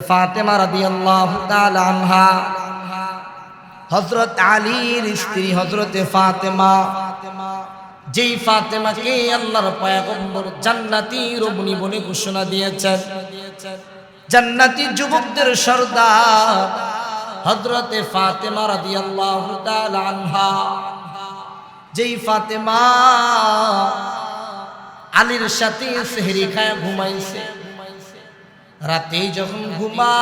ফাতেমা রাদিয়াল্লাহু তাআলা আনহা, হযরত আলীর স্ত্রী হযরতে ফাতেমা, যেই ফাতেমাকে আল্লাহর পয়গম্বর জান্নাতি রমণী বলে ঘোষণা দিয়েছেন। জান্নাতি যুবকদের সর্দার হযরতে ফাতেমা রাদিয়াল্লাহু তাআলা আনহা, যেই ফাতেমা আলীর সাথে সেহরি খায় ঘুমাইছে। রাতে যখন ঘুমায়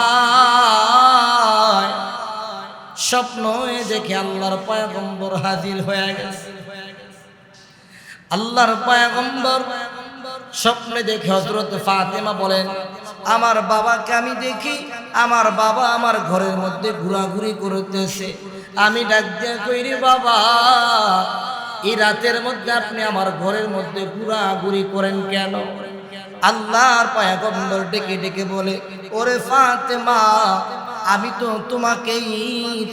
স্বপ্ন দেখে আল্লাহর পয়গম্বর হাজির হয়ে গেছে। আল্লাহর পয়গম্বর স্বপ্নে দেখে হজরত ফাতেমা বলেন, আমার বাবাকে আমি দেখি, আমার বাবা আমার ঘরের মধ্যে ঘোরাঘুরি করতেছে। আমি ডাক দিয়ে কইরি বাবা, এই রাতের মধ্যে আপনি আমার ঘরের মধ্যে ঘোরাঘুরি করেন কেন? আল্লাহর পয়গম্বর ডেকে ডেকে বলে, ওরে ফাতেমা, আমি তো তোমাকেই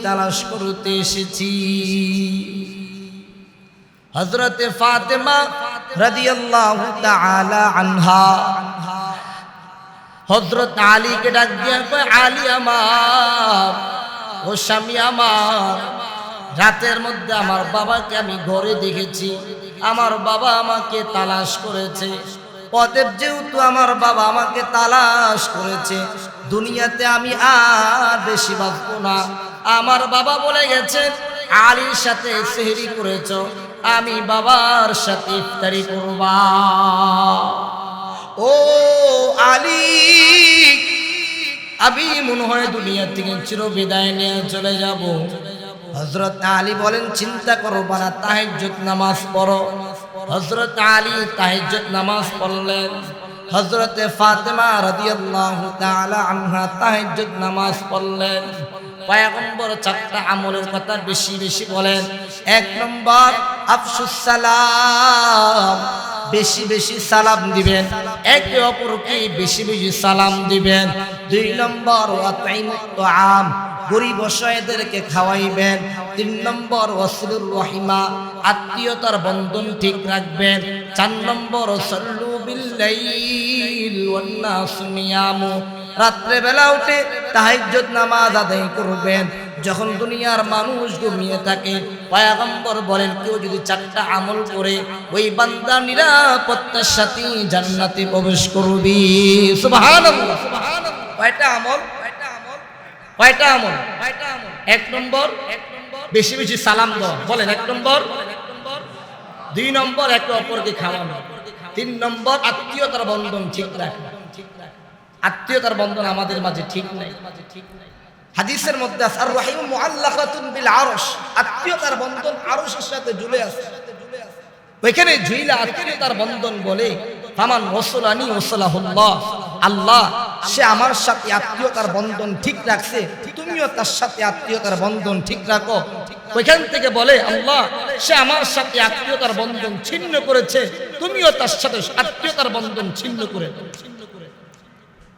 তালাশ করতে এসেছি। হজরতে ফাতেমা রাদিয়াল্লাহু তাআলা আনহা হজরত আলীকে ডাক দিয়া আলী আমার, ও স্বামী আমার, রাতের মধ্যে আমার বাবাকে আমি ঘরে দেখেছি। আমার বাবা আমাকে তালাশ করেছে। অতএব যেহেতু আমার বাবা আমাকে তালাশ করেছে, দুনিয়াতে আমি আর বেশি বাঁচব না। আমার বাবা বলে গেছে, আলীর সাথে সেহরি করেছ, আমি বাবার সাথে ইফতারি করবা। ও আলী, আমি মনে হয় দুনিয়া থেকে চির বিদায় নিয়ে চলে যাব। হজরত আলী বলেন, চিন্তা করো বানা তাহেজ্জত নামাজ পড়ো। হজরত আলী তাহেজ্জত নামাজ পড়লেন। হজরতে ফাতেমা রাদিয়াল্লাহু তাআলা আনহা নামাজ পড়লেন। পয়গম্বর চারটা আমলের কথা বেশি বেশি বলেন। এক নম্বর, আফসুস সালাম। বেশি বেশি সালাম দিবেন। একে অপরকে বেশি বেশি সালাম দিবেন। দুই নম্বর আম গরিব অসহায়দেরকে খাওয়াইবেন। তিন নম্বর ওয়াসিলুর রহিমা আত্মীয়তার বন্ধন ঠিক রাখবেন। চার নম্বর সল্লু বিল্লাইল ওয়ান নাসু নিয়ামু রাত্রে বেলা উঠে তাহাজ্জুদ নামাজ আদায় করবেন। যখন দুনিয়ার মানুষ ঘুমিয়ে থাকে, পয়াগম্বর বলেন, কেউ যদি চারটা আমল করে, ওই বান্দা নিরাপত্তার সাথে জান্নাতে প্রবেশ করবি। কয়টা আমল? কয়টা আমল? এক নম্বর, বেশি বেশি সালাম দেওয়া বলেন, এক নম্বর। দুই নম্বর, একে অপরকে খাওয়ানো। তিন নম্বর, আত্মীয়তার বন্ধন ঠিক রাখা। আত্মীয়তার বন্ধন আমাদের মাঝে ঠিক নাই। হাদিসের মধ্যে আছে আর রহিম মুআল্লাকাতুন বিল আরশ। আত্মীয়তার বন্ধন আরশের সাথে ঝুলে আছে। ওইখানে ঝুইলা আত্মীয়তার বন্ধন বলে, ফামান ওসলানি ওসলাহুল্লাহ। আল্লাহ, সে আমার সাথে আত্মীয়তার বন্ধন ঠিক রাখছে, তুমিও তার সাথে আত্মীয়তার বন্ধন ঠিক রাখো। ওইখান থেকে বলে, আল্লাহ, সে আমার সাথে আত্মীয়তার বন্ধন ছিন্ন করেছে, তুমিও তার সাথে আত্মীয়তার বন্ধন ছিন্ন করে।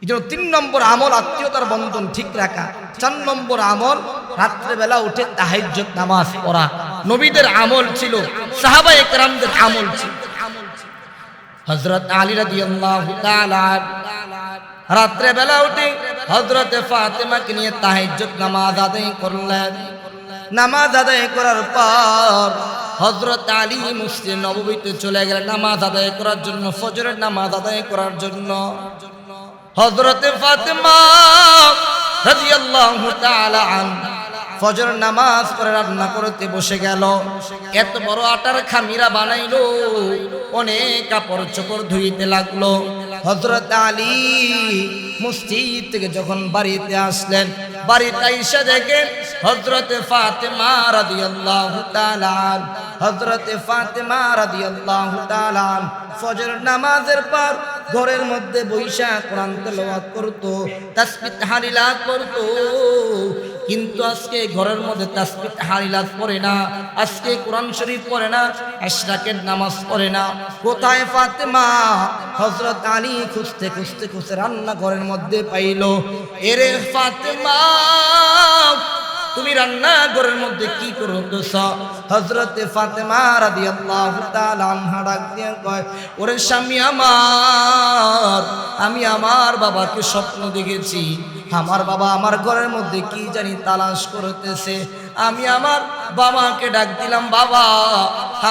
এই জন্য তিন নম্বর আমল আত্মীয়তার বন্ধন ঠিক রাখা। চার নম্বর আমল, রাত্রেবেলা উঠে তাহাজ্জুদ নামাজ পড়া। নবীদের আমল ছিল, সাহাবা একরামদের আমল ছিল। হযরত আলী রাদিয়াল্লাহু তাআলা রাত্রেবেলা উঠে হযরত ফাতেমাকে নিয়ে তাহাজ্জুদ নামাজ আদায় করলেন। নামাজ আদায় করার পর হযরত আলী মুসলিম নববীতে চলে গেলেন। নামাজ আদায় করার জন্য, ফজরের নামাজ আদায় করার জন্য। হজরতে ফাতেমা রাদিয়াল্লাহু তাআলা আন ফজর নামাজ পড়ে, রান্না করতে বসে গেল। এত বড় আটার খামিরা বানাইলো, অনেক কাপড় চোপড় ধুইতে লাগল। হজরত আলী মসজিদ থেকে যখন বাড়িতে আসলেন, বাড়িতে আইসা দেখেন হজরতে ফাতেমা রাদিয়াল্লাহু তাআলা হজরতে ফাতেমা রাদিয়াল্লাহু তাআলা আন ফজর নামাজের পর ঘরের মধ্যে বৈশা কোরআন তেলাওয়াত করতো, তাসবিহ তাহলিলাত করতো কিন্তু আজকে ঘরের মধ্যে তাসবিহ তাহলিলাত পড়ে না, আজকে কোরআন শরীফ পড়ে না ইশরাকের নামাজ পড়ে না। কোথায় ফাতেমা? হযরত আলী খুঁজতে খুঁজতে খুঁজতে রান্না ঘরের মধ্যে পাইলো। এরে ফাতেমা তুমি রান্নাঘরের মধ্যে কি করতেছ? হজরতে ফাতেমা রাদিয়াল্লাহু তাআলা আনহা ডাক দিয়ে কয়, ওরে স্বামী আমার, আমি আমার বাবাকে স্বপ্ন দেখেছি। আমার বাবা আমার ঘরের মধ্যে কি জানি তালাশ করতেছে। আমি আমার বাবাকে ডাক দিলাম, বাবা,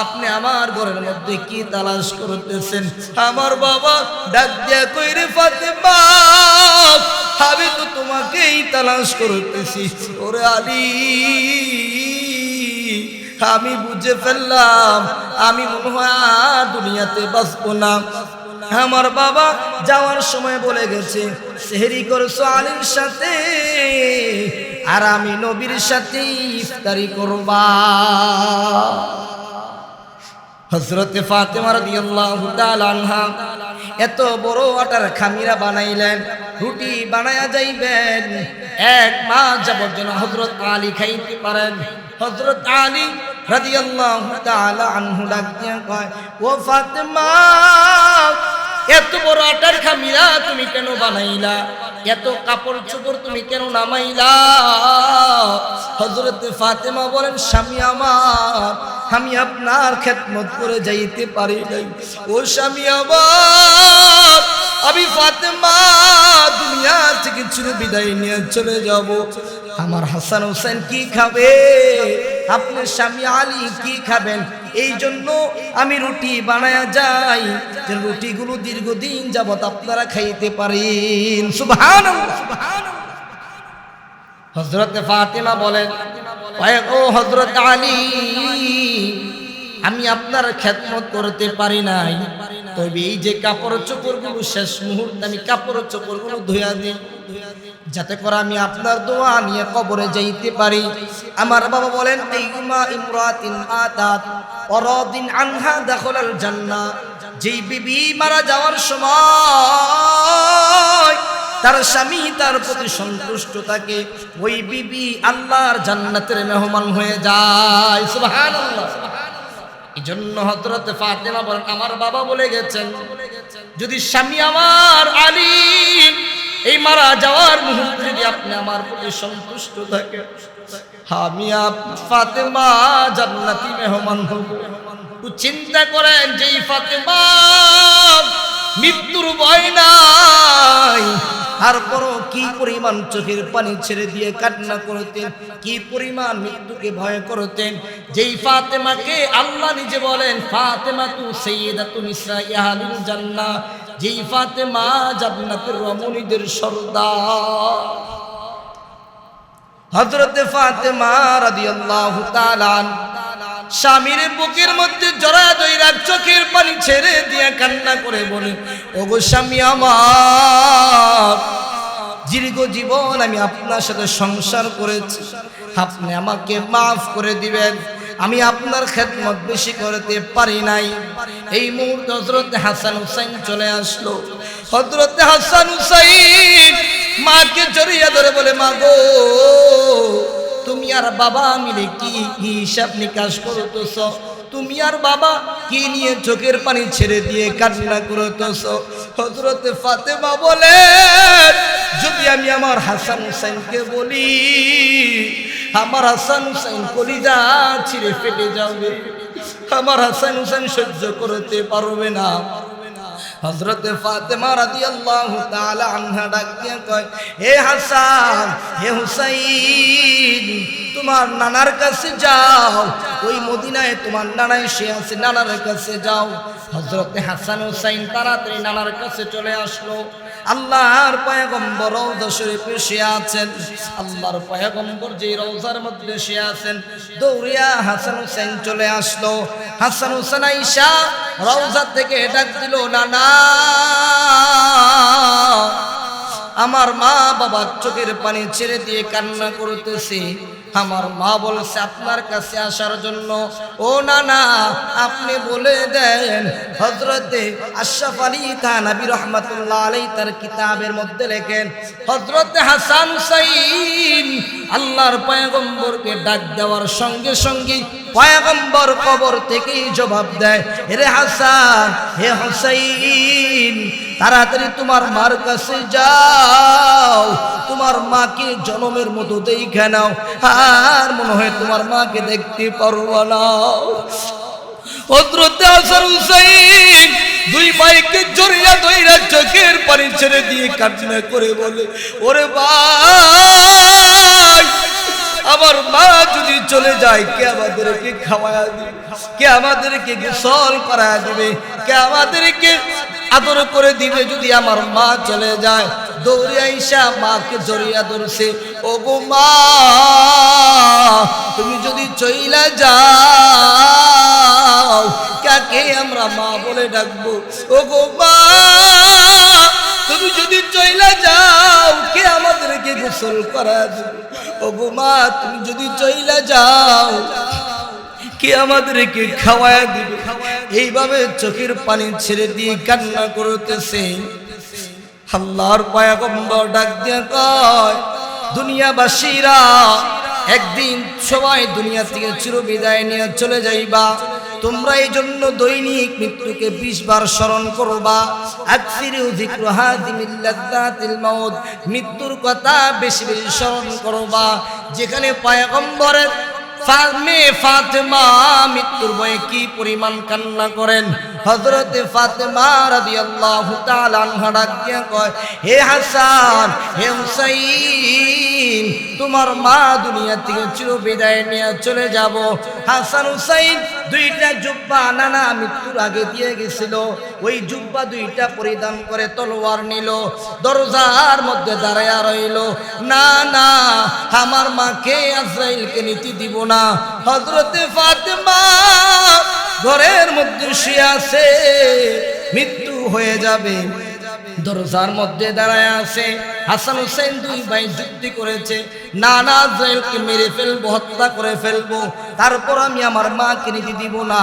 আপনি আমার ঘরের মধ্যে কি তালাশ করতেছেন? আমার বাবা ডাক দিয়া কইরে ফাতেমা আমি তো তোমাকেই তালাশ করতেছি। ওরে আলী, আমি বুঝে ফেললাম, আমি মনে হয় দুনিয়াতে বাঁচবো না। আমার বাবা যাওয়ার সময় বলে গেছে, সেহরি করছ আলীর সাথে, আর আমি নবীর সাথে ইফতারি করবা। হজরতে ফাতেমার এত বড় আটার খামিরা বানাইলেন, রুটি বানায়া যাইবেন। এক মাস যাবত যেন হজরত আলী খাইতে পারেন। হজরত আলী রাদিয়াল্লাহু তাআলা আনহু ডাক কয়, ও ফাতেমা এত বড় আটার খামিরা তুমি কেন বানাইলা? এত কাপড় চোপড় তুমি কেন নামাইলা? হজরত ফাতেমা বলেন, স্বামী আমার, আমি আপনার খেদমত করে যাইতে পারি নাই। ও স্বামী আমার, আমি ফাতেমা দুনিয়া থেকে চির বিদায় নিয়ে চলে যাব। আমার হাসান হোসেন কি খাবে? আপনার স্বামী আলী কি খাবেন? এই জন্য আমি রুটি বানায়া যাই। যে রুটিগুলো দীর্ঘদিন যাবত আপনারা খাইতে পারেন। সুবহান হজরত ফাতেমা বলেন ও হজরত আলী, আমি আপনার খেদমত করতে পারি নাই। তবে এই যে কাপড় চোপড়গুলো শেষ মুহূর্তে আমি কাপড় চোপড়গুলো ধুয়া দিই। যাতে করে আমি আপনার দোয়া নিয়ে কবরে যাইতে পারি। আমার বাবা বলেন, আইয়ুমা ইমরাতিন আতাত, অরদিন আনহা দাখলাল জান্নাহ। যেই বিবি মারা যাওয়ার সময় তার স্বামী তার প্রতি সন্তুষ্ট থাকে, ওই বিবি আল্লাহর জান্নাতের মেহমান হয়ে যায়। সুবহানাল্লাহ। এই জন্য হজরত ফাতেমা বলেন, আমার বাবা বলে গেছেন, যদি স্বামী আমার আলিম এই মারা যাওয়ার মুহূর্তে যদি আপনি আমার প্রতি সন্তুষ্ট থাকেন, আমি ফাতেমা জান্নাতি মেহমান হব। তো চিন্তা করেন যে ফাতেমা মৃত্যুর ভয় নাই। তারপরও কি পরিমাণ চোখের পানি ছেড়ে দিয়ে কান্না করতেন, কি পরিমাণ মৃত্যুকে ভয় করতেন। যেই ফাতেমাকে আল্লাহ নিজে বলেন ফাতেমা তু সৈয়দাতু নিসা ইয়াহালুল জান্নাহ। যেই ফাতেমা, জান্নাতের রমণীদের সর্দার। হজরতে ফাতেমা রাদিয়াল্লাহু তাআলা স্বামীর বুকের মধ্যে জড়া দইরা চোখের পানি ছেড়ে দিয়ে কান্না করে বলে, ওগো স্বামী আমার, দীর্ঘ জীবন আমি আপনার সাথে সংসার করেছি। আপনি আমাকে মাফ করে দিবেন। আমি আপনার খেদমত বেশি করতে পারি নাই। এই মুহূর্তে হজরত হাসান হুসাইন চলে আসলো। হজরত হাসান হুসাইন মাকে জড়িয়ে ধরে বলে, মা গো, তুমি আর বাবা মিলে কি হিসাব নিকাশ করতেছ? তুমি আর বাবা কি নিয়ে চোখের পানি ছেড়ে দিয়ে কান্না করতেছ? হজরতে ফাতেমা বলে যদি আমি আমার হাসান হুসাইনকে বলি আমার হাসান হুসাইন কলিজা ছিঁড়ে ফেটে যাবে। আমার হাসান হুসাইন সহ্য করতে পারবে না। হজরতে ফাতেমা রাদিয়াল্লাহু তাআলা আনহা ডাক দিয়ে কয় হে হাসান, হে হুসাইন, তোমার নানার কাছে যাও। ওই মদিনায় তোমার নানা এসে আছে, নানার কাছে যাও। হজরতে হাসান হুসাইন তাড়াতাড়ি নানার কাছে চলে আসলো। আল্লাহর পয়গম্বর রওজা শরীফে শুয়ে আছেন। আল্লাহর পয়গম্বর যে রওজার মধ্যে শুয়ে আছেন, দৌড়িয়া হাসান হোসেন চলে আসলো। হাসান হোসেন আইসা রওজা থেকে ডাক দিল, নানা আমার মা বাবা চোখের পানি ছেড়ে দিয়ে কান্না করতেছে। আমার মা বলছে, আপনার কাছে আসার জন্য। ও না না আপনি বলে দেন। হজরতে আশরাফ আলী থানাবি রহমতুল্লাহ আলাই তার কিতাবের মধ্যে লেখেন হজরতে হাসান সাইন আল্লাহর পয়গম্বরকে ডাক দেওয়ার সঙ্গে সঙ্গে পয়গম্বর কবর থেকেই জবাব দেয় রে হাসান, হে হুসাইন, তাড়াতাড়ি তোমার মার কাছে যাও, তোমার মাকে জনমের মতো দেখে নাও, আর মনে হয় তোমার মাকে দেখতে পারব না। দুই ভাইকে জড়িয়া ধইরা চোখের পানি ছেড়ে দিয়ে কান্না করে বলে, ওরে ভাই আমার মা যদি চলে যায়, কে আমাদেরকে খাওয়া দিবে? কে আমাদেরকে গোসল করা দিবে? কে আমাদেরকে আদর করে দিবে যদি আমার মা চলে যায়? দৌড়ে আইসা মাকে জড়িয়া ধরছে ও গো মা, তুমি যদি চইলা যাও, কাকে আমরা মা বলে ডাকবো? ও গো মা, তুমি যদি চইলা যাও, কে আমাদেরকে গোসল করা ও গো মা, তুমি যদি চইলা যাও, কে আমাদেরকে খাওয়ায় দিবে? এইভাবে চোখের পানি ছেড়ে দিয়ে কান্না করতেছে। আল্লাহর পয়গম্বর ডাক দিয়ে কয়, দুনিয়াবাসীরা, একদিন সবাই দুনিয়া থেকে চিরবিদায় নিয়ে চলে যাইবা। তোমরা এই জন্য দৈনিক মৃত্যুকে বিশ বার স্মরণ করবা। মৃত্যুর কথা বেশি বেশি স্মরণ করবা। যেখানে পয়গম্বরের তোমার মা দুনিয়া থেকে চির বিদায় নিয়ে চলে যাব। হাসান হুসাইন দুইটা জুব্বা নানা মৃত্যুর আগে দিয়ে গেছিল। ওই জুব্বা দুইটা পরিধান করে তলোয়ার নিল, দরজার মধ্যে দাঁড়ায়া রইল। না না, আমার মাকে আজরাইলকে নীতি দিব না হজরতে ফাতেমা ঘরের মধ্যে সে আছে মৃত্যু হয়ে যাবে। দরজার মধ্যে দাঁড়ায় আছে। হাসান হোসেন দুই ভাই যুক্তি করেছে, না না মেরে ফেলব, হত্যা করে ফেলব, তারপর আমি আমার মাকে নীতি দিব না।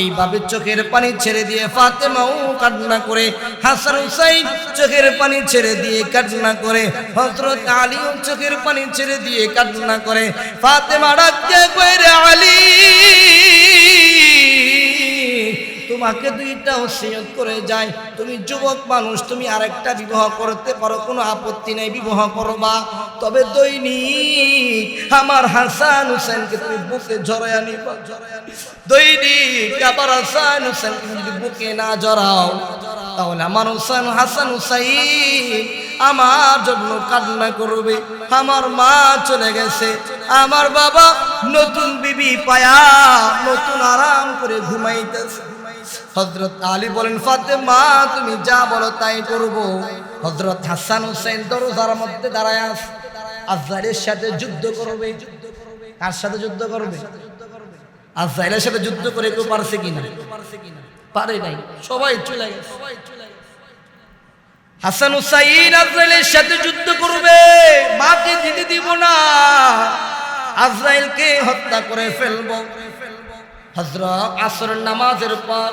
এইভাবে চোখের পানি ছেড়ে দিয়ে ফাতেমাও কান্না করে, হাসান হুসাইন চোখের পানি ছেড়ে দিয়ে কান্না করে হজরত আলীও চোখের পানি ছেড়ে দিয়ে কান্না করে, ফাতেমা ডাকতে কইরে আলী। তোমাকে দুইটা ওসিয়ত করে যায়। তুমি যুবক মানুষ, তুমি আরেকটা বিবাহ করতে পারো, কোনো আপত্তি নেই, বিবাহ করো করবা। তবে দৈনিক আমার হাসান হোসেনকে তুমি বুকে জড়াইয়া নিবা দৈনিক আবার হাসান হুসেনকে যদি বুকে না জড়াও তাহলে আমার হোসেন, হাসান হুসাইন আমার জন্য কান্না করবে। আমার মা চলে গেছে, আমার বাবা নতুন বিবি পায়া, নতুন আরাম করে ঘুমাইতেছে। হজরত আলী বলেন, ফাতেমা, তুমি যা বলো তাই করব। হজরত হাসান হুসেন দরজার মধ্যে দাঁড়ায় আস। আজরাইলের সাথে যুদ্ধ করবে। কার সাথে যুদ্ধ করবে? আজরাইলের সাথে যুদ্ধ করে কেউ পারছে কিনা? পারে নাই। সবাই চলে হাসান হুসাইন আজরাইলের সাথে যুদ্ধ করবে। মাকে দিব না। আজরাইলকে হত্যা করে ফেলব। হজরত আসর নামাজের পর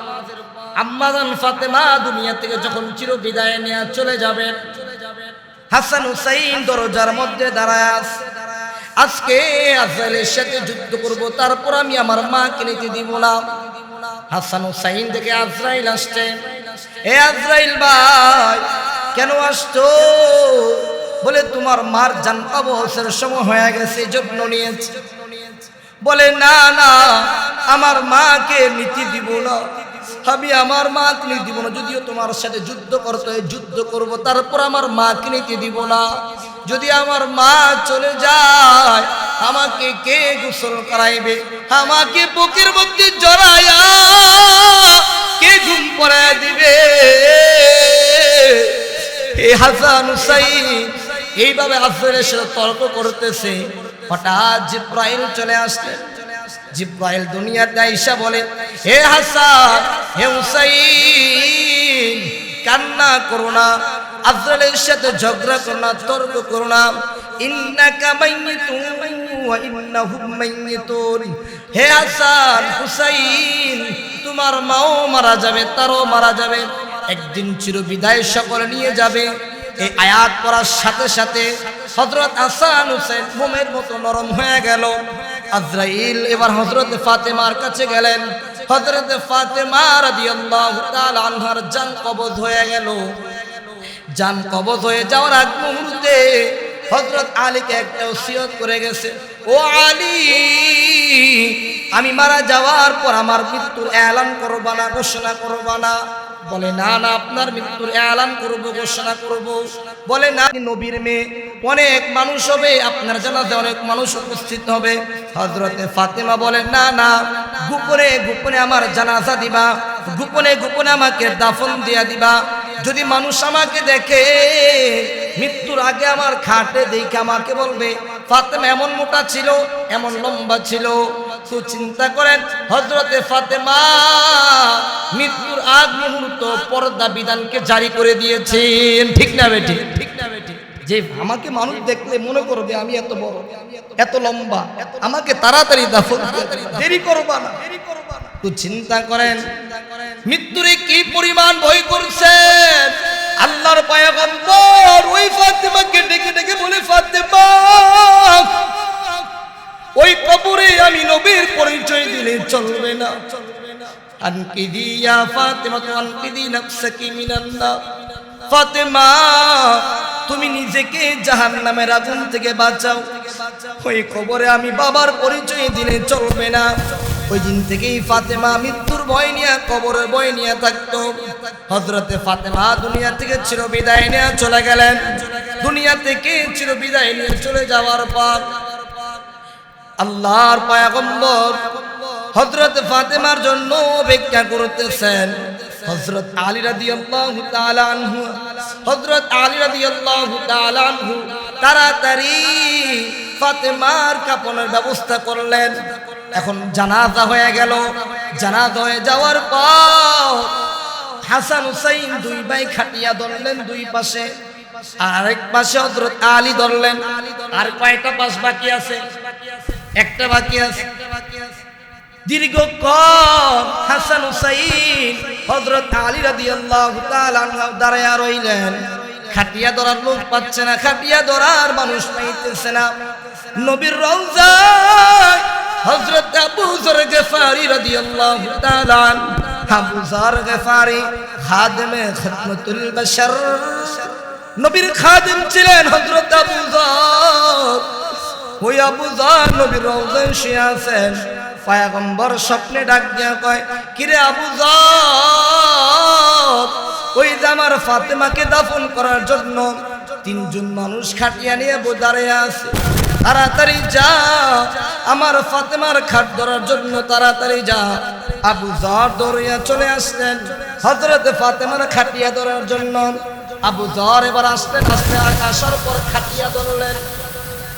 আম্মাজান ফাতেমা দুনিয়া থেকে যখন চির বিদায় নিয়ে চলে যাবেন, হাসান হুসাইন দরজার মধ্যে দাঁড়ায়। আজকে আজরাইলের সাথে যুদ্ধ করব, তারপর আমি আমার মাকে নিতে দিব না। হাসান হুসাইন থেকে আজরাইল আসছে। এ আজরাইল ভাই, কেন আসতো বলে, তোমার মার জান অবসর সময় হয়ে গেছে, যত্ন নিয়েছে। বলে, না না, আমার মাকে নীতি দিব না। আমি আমার মাকে নীতি দিব না। যদিও তোমার সাথে যুদ্ধ করতে যুদ্ধ করব, তারপর আমার মাকে নীতি দিব না। যদি আমার মা চলে যায়, আমাকে কে গোসল করাইবে? আমাকে বুকের মধ্যে জড়াইয়া কে ঘুম পড়ায় দিবে? এই হাসান হুসাইন, এইভাবে আসরের সাথে তর্ক করতেছে। হঠাৎ জিব্রাইল চলে আসলেন জিব্রাইল দুনিয়াতে আইসা বলে, হে হাসান, হে হুসাইন, কান্না করো না আজরাইলের সাথে ঝগড়া করো না, তর্ক করো না। ইন্নাকা মাইয়িতুন ওয়া ইন্নাহুম মাইয়িতুন। হে হাসান, হুসাইন, তোমার মাও মারা যাবে, তারও মারা যাবে। একদিন চির বিদায় সকলে নিয়ে যাবে। এই আয়াত পড়ার সাথে সাথে হজরত হাসান হুসেন মোমের মতো নরম হয়ে গেল। আজরাইল এবার হজরত ফাতেমার কাছে গেলেন। হজরত ফাতেমা রাদিয়াল্লাহু তাআলা আনহার জান কবজ হয়ে গেল। জান কবজ হয়ে যাওয়ার আগ মুহূর্তে হজরত আলীকে একটা ওসিয়ত করে গেছে, ও আলী, আমি মারা যাওয়ার পর আমার মৃত্যুর এলান করবা না, ঘোষণা করবা না। বলে, না না, আপনার মৃত্যুর এলান করব, ঘোষণা করব। বলে, না নবীর মেয়ে। অনেক মানুষ হবে, আপনার জানাতে অনেক মানুষ উপস্থিত হবে। হজরতে ফাতেমা বলে, না না, গোপনে গোপনে আমার জানাজা দিবা, গোপনে গোপনে আমাকে দাফন দিয়া দিবা। যদি মানুষ আমাকে দেখে মৃত্যুর আগে আমার খাটে দেখে আমাকে বলবে, ফাতেমা এমন মোটা ছিল, এমন লম্বা ছিল। তো চিন্তা করেন হজরতে ফাতেমা মৃত্যুর আগ মুহূর্ত পর্দা বিধানকে জারি করে দিয়েছেন। ঠিক না বেটি? ঠিক না বেটি যে আমাকে মানুষ দেখলে মনে করবে আমি এত বড়, এত লম্বা, আমাকে তাড়াতাড়ি দাফন। দেরি করবা না। তো চিন্তা করেন, মৃত্যুরে কি পরিমাণ ভয় করছেন? আল্লাহর পায়গম্বর ওই ফাতেমাকে ডেকে ডেকে বলে, ফাতেমা, ওই কবরে আমি নবীর পরিচয় দিলে চলবে না। আনকিদি ইয়া ফাতেমা তো আনকিদি নাফসাকি মিনান নার ফাতেমা, তুমি নিজেকে জাহান্নামের আগুন থেকে বাঁচাও। ওই কবরে আমি বাবার পরিচয় দিলে চলবে না। ওই দিন থেকেই ফাতেমা মৃত্যুর ভয় নিয়ে কবরে ভয় নিয়ে থাকতো। হজরতে ফাতেমা দুনিয়া থেকে চির বিদায় নিয়ে চলে গেলেন। দুনিয়া থেকে চির বিদায় নিয়ে চলে যাওয়ার পর আল্লাহর পায়গম্বর হজরত ফাতেমার জন্য অপেক্ষা করতেছেন। হজরত আলী রাদিয়াল্লাহু তাআলা আনহু হজরত আলী রাদিয়াল্লাহু তাআলা আনহু তাড়াতাড়ি ফাতেমার কাপনের ব্যবস্থা করলেন। এখন জানাজা হয়ে গেল। জানাজা হয়ে যাওয়ার পর হাসান হুসাইন দুই ভাই খাটিয়া ধরলেন দুই পাশে আরেক পাশে হজরত আলী ধরলেন। আর কয়টা পাশ বাকি আছে? একটা বাকি আছে। দীর্ঘক্ষণ হাসান হুসাইন হজরত আলী তাআলা আনহু দাঁড়ায়া রইলেন। খাটিয়া ধরার লোক পাচ্ছে না, খাটিয়া ধরার মানুষ পাইতেছে না। নবীর রওজায় হযরত আবু গেফারি রাদিয়াল্লাহু তাআলা আনহু গেফারি খাদেমে খিদমতুল বাশার। নবীর খাদেম ছিলেন হযরত আবু যর ওই আবু যর নবীর রওজায় শুয়ে আছেন। পায়গম্বর স্বপ্নে ডাক দিয়া কয়, কিরে আবু যর ওই যে আমার ফাতেমাকে দাফন করার জন্য তিনজন মানুষ খাটিয়া নিয়ে দাঁড়িয়ে আছে। তাড়াতাড়ি যা, আমার ফাতেমার খাট ধরার জন্য তাড়াতাড়ি যা। আবু জর দৌড়িয়া চলে আসলেন হজরতে ফাতেমার খাটিয়া ধরার জন্য। আবু জর এবার আসলেন আসতে আসার পর খাটিয়া ধরলেন।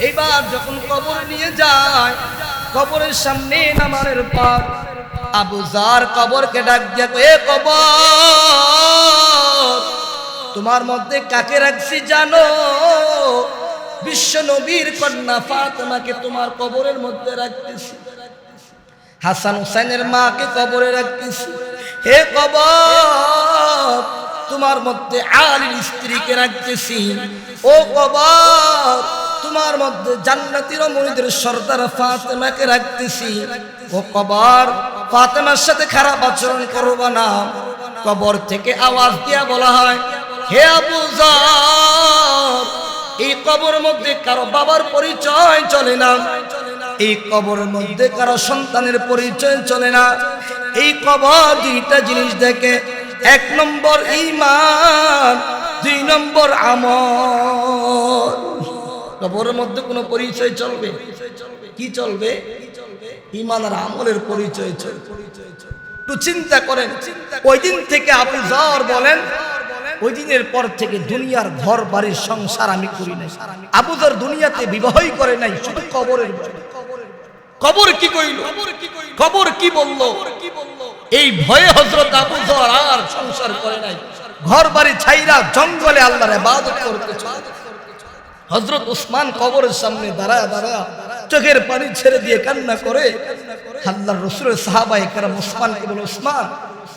এইবার যখন কবর নিয়ে যায়, কবরের সামনে নামারের পর আবু জার কবরকে ডাক দিয়া কবর! তোমার মধ্যে কাকে রাখছি জানো? বিশ্ব নবীর কন্যা ফাতেমাকে তোমার কবরের মধ্যে রাখতেছি। হাসান হুসাইনের মাকে কবরে রাখতেছি। হে কবর, তোমার মধ্যে আলীর স্ত্রীকে রাখতেছি। ও কবর, তোমার মধ্যে জান্নাতির মনিদের সর্দার ফাতেমাকে রাখতেছি। ও কবর, ফাতেমার সাথে খারাপ আচরণ করব না। কবর থেকে আওয়াজ দিয়া বলা হয় হে আবু এই কবর মধ্যে কারও বাবার পরিচয় চলে না। এই কবর মধ্যে কারও সন্তানের পরিচয় চলে না। এই কবর দুইটা জিনিস দেখে, এক নম্বর ইমান দুই নম্বর আমল। কবরের মধ্যে কোনো পরিচয় চলবে? কি চলবে? ইমান আর আমলের পরিচয় চলবে। একটু চিন্তা করেন। ওই দিন থেকে আপনি জ্বর বলেন ওই দিনের পর থেকে দুনিয়ার ঘর বাড়ির সংসার আমি করি নাই। আবুদর দুনিয়াতে বিবাহই করে নাই শুধু কবরের। কবর কি কইল? কবর কি বলল? এই ভয়ে হজরত আবু জর আর সংসার করে নাই। ঘর বাড়ি ছাইরা জঙ্গলে আল্লাহর ইবাদত করতে হজরত উসমান কবরের সামনে দাঁড়ায় দাঁড়া চোখের পানি ছেড়ে দিয়ে কান্না করে। আল্লাহর রসুলের সাহাবাই কারাম উসমানকে বলে উসমান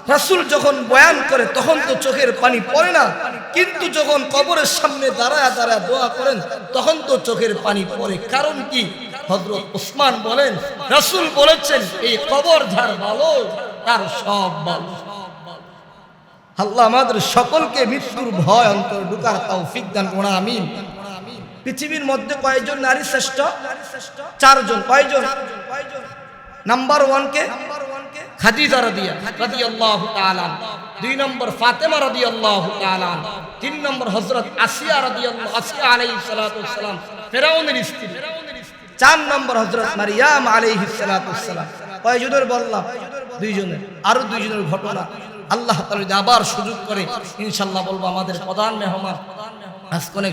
রাসুল যখন বয়ান করে, তখন তো চোখের পানি পড়ে না। কিন্তু যখন কবরের সামনে দাঁড়ায় দাঁড়ায় দোয়া করেন, তখন তো চোখের পানি পড়ে। কারণ কি? হজরত উসমান বলেন, রাসূল বলেছেন, এই কবর যার ভালো তার সব ভালো আল্লাহ আমাদের সকলকে মৃত্যুর ভয় অন্তর ঢুকার তৌফিক দান কোনা আমিন। পৃথিবীর মধ্যে কয়জন নারী শ্রেষ্ঠ? চারজন। কয়জন? নাম্বার ওয়ান কে খাদিজা রাদিয়া রাদিয়াল্লাহু তাআলা দুই নম্বর ফাতেমা রাদিয়াল্লাহু তাআলা তিন নম্বর হযরত আসিয়া আসিয়া আলাইহিস সালাতু ওয়াসসালাম ফেরাউনের স্ত্রী। চার নম্বর হযরত মারিয়াম আলাইহিস সালাতু ওয়াসসালাম। কয়জনের বললাম? দুইজনের। আরও দুইজনের ঘটনা। আল্লাহ যদি আবার সুযোগ করে, ইনশাআল্লাহ বলব আমাদের প্রধান মেহমান। আজকে অনেক